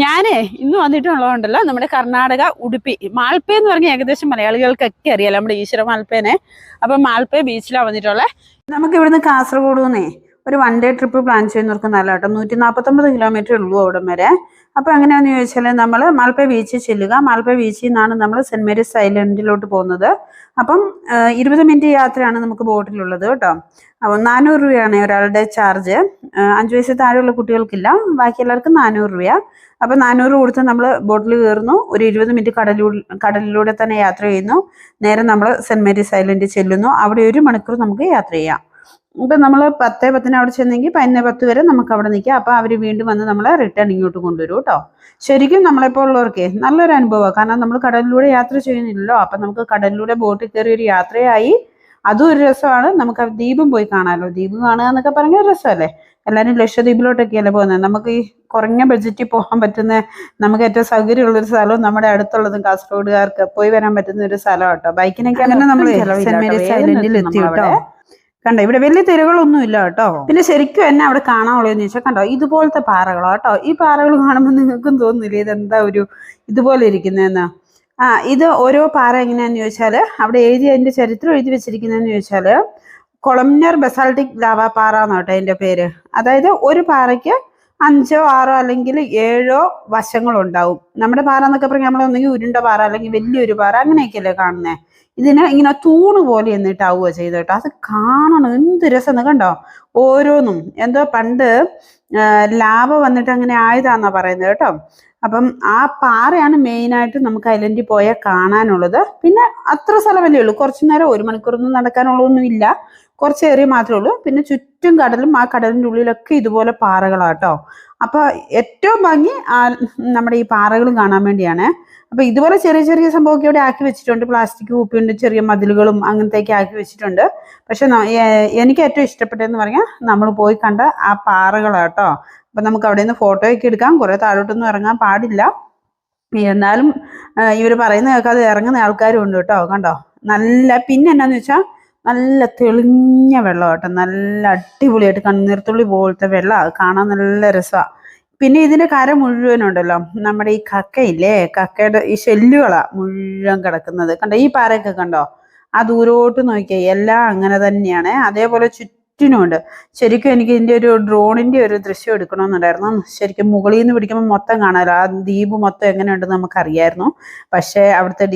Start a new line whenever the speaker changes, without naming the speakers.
ഞാനേ ഇന്ന് വന്നിട്ടുള്ളതുകൊണ്ടല്ലോ നമ്മുടെ കർണാടക ഉടുപ്പി മാൽപ്പേ എന്ന് പറഞ്ഞ ഏകദേശം മലയാളികൾക്കൊക്കെ അറിയാലോ നമ്മുടെ ഈശ്വര മാൽപ്പേനെ. അപ്പം മാൽപ്പേ ബീച്ചിലാണ് വന്നിട്ടുള്ളത്. നമുക്ക് ഇവിടുന്ന് കാസർഗോഡ് നിന്നേ ഒരു വൺ ഡേ ട്രിപ്പ് പ്ലാൻ ചെയ്യുന്നവർക്ക് നല്ല കേട്ടോ. നൂറ്റി നാൽപ്പത്തൊമ്പത് കിലോമീറ്റർ ഉള്ളൂ അവിടം വരെ. അപ്പോൾ എങ്ങനെയാന്ന് ചോദിച്ചാൽ നമ്മൾ മാൽപ്പേ ബീച്ചിൽ ചെല്ലുക. മാൽപ്പേ ബീച്ചിൽ നിന്നാണ് നമ്മൾ സെന്റ് മേരീസ് ഐലൻഡിലോട്ട് പോകുന്നത്. അപ്പം ഇരുപത് മിനിറ്റ് യാത്രയാണ് നമുക്ക് ബോട്ടിലുള്ളത് കേട്ടോ. അപ്പം നാനൂറ് രൂപയാണ് ഒരാളുടെ ചാർജ് അഞ്ച് വയസ്സിൽ താഴെയുള്ള കുട്ടികൾക്കില്ല. ബാക്കി എല്ലാവർക്കും നാനൂറ് രൂപ അപ്പം നാനൂറ് കൊടുത്ത് നമ്മൾ ബോട്ടിൽ കയറുന്നു. ഒരു ഇരുപത് മിനിറ്റ് കടലിലൂടെ കടലിലൂടെ തന്നെ യാത്ര ചെയ്യുന്നു. നേരെ നമ്മൾ സെന്റ് മേരീസ് ഐലൻഡിൽ ചെല്ലുന്നു. അവിടെ ഒരു മണിക്കൂർ നമുക്ക് യാത്ര ചെയ്യാം. ഇപ്പം നമ്മൾ പത്ത് പത്തിന് അവിടെ ചെന്നെങ്കിൽ പതിനൊന്ന് പത്ത് വരെ നമുക്ക് അവിടെ നിൽക്കാം. അപ്പോൾ അവർ വീണ്ടും വന്ന് നമ്മളെ റിട്ടേൺ ഇങ്ങോട്ട് കൊണ്ടുവരും കേട്ടോ. ശരിക്കും നമ്മളെപ്പോൾ ഉള്ളവർക്ക് നല്ലൊരു അനുഭവമാണ് കാരണം നമ്മൾ കടലിലൂടെ യാത്ര ചെയ്യുന്നില്ലല്ലോ. അപ്പം നമുക്ക് കടലിലൂടെ ബോട്ടിൽ കയറി ഒരു യാത്രയായി. അതും ഒരു രസമാണ്. നമുക്ക് ആ ദ്വീപും പോയി കാണാമല്ലോ ദ്വീപ് കാണുക എന്നൊക്കെ പറഞ്ഞാൽ രസമല്ലേ? എല്ലാവരും ലക്ഷദ്വീപിലോട്ടൊക്കെയല്ലേ പോകുന്നത്? നമുക്ക് ഈ കുറഞ്ഞ ബഡ്ജറ്റിൽ പോകാൻ പറ്റുന്ന നമുക്ക് ഏറ്റവും സൗകര്യമുള്ളൊരു സ്ഥലവും നമ്മുടെ അടുത്തുള്ളതും കാസർഗോഡുകാർക്ക് പോയി വരാൻ പറ്റുന്ന ഒരു സ്ഥലം കേട്ടോ ബൈക്കിനൊക്കെ അങ്ങനെ നമ്മൾ സെന്റ് മേരീസ് ഐലൻഡിൽ എത്തി കേട്ടോ കണ്ടോ ഇവിടെ വലിയ തെരുവുകളൊന്നും ഇല്ല കേട്ടോ പിന്നെ ശരിക്കും എന്നെ അവിടെ കാണാനുള്ളതെന്ന് ചോദിച്ചാൽ കണ്ടോ ഇതുപോലത്തെ പാറകളോ കേട്ടോ. ഈ പാറകൾ കാണുമ്പോൾ നിങ്ങൾക്കും തോന്നുന്നില്ല ഇതെന്താ ഒരു ഇതുപോലെ ഇരിക്കുന്നതെന്ന്? ആ ഇത് ഓരോ പാറ എങ്ങനെയാന്ന് ചോദിച്ചാൽ അവിടെ എഴുതി അതിന്റെ ചരിത്രം എഴുതി വെച്ചിരിക്കുന്നതെന്ന് ചോദിച്ചാൽ കൊളംനർ ബസാൾട്ടിക് ലാവ പാറ എന്നാട്ടോ അതിന്റെ പേര്. അതായത് ഒരു പാറയ്ക്ക് അഞ്ചോ ആറോ അല്ലെങ്കിൽ ഏഴോ വശങ്ങളുണ്ടാവും. നമ്മുടെ പാറ എന്നൊക്കെ പറഞ്ഞാൽ നമ്മൾ ഒന്നെങ്കിൽ ഉരുണ്ട പാറ അല്ലെങ്കിൽ വലിയൊരു പാറ അങ്ങനെയൊക്കെയല്ലേ കാണുന്നേ. ഇതിന് ഇങ്ങനെ തൂണ് പോലെ എന്നിട്ടാവുക ചെയ്ത് കേട്ടോ. അത് കാണണം എന്ത് രസം കണ്ടോ? ഓരോന്നും. എന്തോ പണ്ട് ലാവ വന്നിട്ട് അങ്ങനെ ആയതാന്നാ പറയുന്നത് കേട്ടോ. അപ്പം ആ പാറയാണ് മെയിനായിട്ട് നമുക്ക് ഐലൻഡിൽ പോയാൽ കാണാനുള്ളത്. പിന്നെ അത്ര സ്ഥലമല്ലേ ഉള്ളൂ. കുറച്ച് നേരം ഒരു മണിക്കൂറൊന്നും നടക്കാനുള്ളതൊന്നും ഇല്ല. കുറച്ച് ഏറിയ മാത്രമേ ഉള്ളൂ. പിന്നെ ചുറ്റും കടലും ആ കടലിന്റെ ഉള്ളിലൊക്കെ ഇതുപോലെ പാറകളാണ് പാറകളാട്ടോ അപ്പോൾ ഏറ്റവും ഭംഗി നമ്മുടെ ഈ പാറകൾ കാണാൻ വേണ്ടിയാണ്. അപ്പോൾ ഇതുപോലെ ചെറിയ ചെറിയ സംഭവമൊക്കെ ഇവിടെ ആക്കി വെച്ചിട്ടുണ്ട്. പ്ലാസ്റ്റിക് കൂപ്പിയുണ്ട് ചെറിയ മതിലുകളും അങ്ങനത്തെയൊക്കെ ആക്കി വെച്ചിട്ടുണ്ട്. പക്ഷെ എനിക്ക് ഏറ്റവും ഇഷ്ടപ്പെട്ടതെന്ന് പറഞ്ഞാൽ നമ്മൾ പോയി കണ്ട ആ പാറകളാട്ടോ അപ്പൊ നമുക്ക് അവിടെ നിന്ന് ഫോട്ടോ ഒക്കെ എടുക്കാം. കുറെ താഴോട്ടൊന്നും ഇറങ്ങാൻ പാടില്ല. എന്നാലും ഇവർ പറയുന്ന കേൾക്കാതെ ഇറങ്ങുന്ന ആൾക്കാരും ഉണ്ട് കേട്ടോ കണ്ടോ? നല്ല പിന്നെ എന്നാന്ന് വെച്ചാൽ നല്ല തെളിഞ്ഞ വെള്ളം കേട്ടോ. നല്ല അടിപൊളിയായിട്ട് കണ്ണീർത്തുള്ളി പോലത്തെ വെള്ളം. കാണാൻ നല്ല രസമാണ് പിന്നെ ഇതിന്റെ കര മുഴുവനുണ്ടല്ലോ. നമ്മുടെ ഈ കക്കയില്ലേ? കക്കയുടെ ഈ ഷെല്ലുകളാ മുഴുവൻ കിടക്കുന്നത്. കണ്ടോ? ഈ പാറയൊക്കെ കണ്ടോ? ആ ദൂരോട്ട് നോക്കിയാൽ എല്ലാം അങ്ങനെ തന്നെയാണ്. അതേപോലെ ചുറ്റിനുമുണ്ട് ശരിക്കും എനിക്ക് ഇതിന്റെ ഒരു ഡ്രോണിന്റെ ഒരു ദൃശ്യം എടുക്കണമെന്നുണ്ടായിരുന്നു. ശരിക്കും മുകളിൽ നിന്ന് പിടിക്കുമ്പോൾ മൊത്തം കാണാമല്ലോ ആ ദ്വീപ് മൊത്തം എങ്ങനെയുണ്ടെന്ന് നമുക്കറിയായിരുന്നു. പക്ഷേ അവിടുത്തെ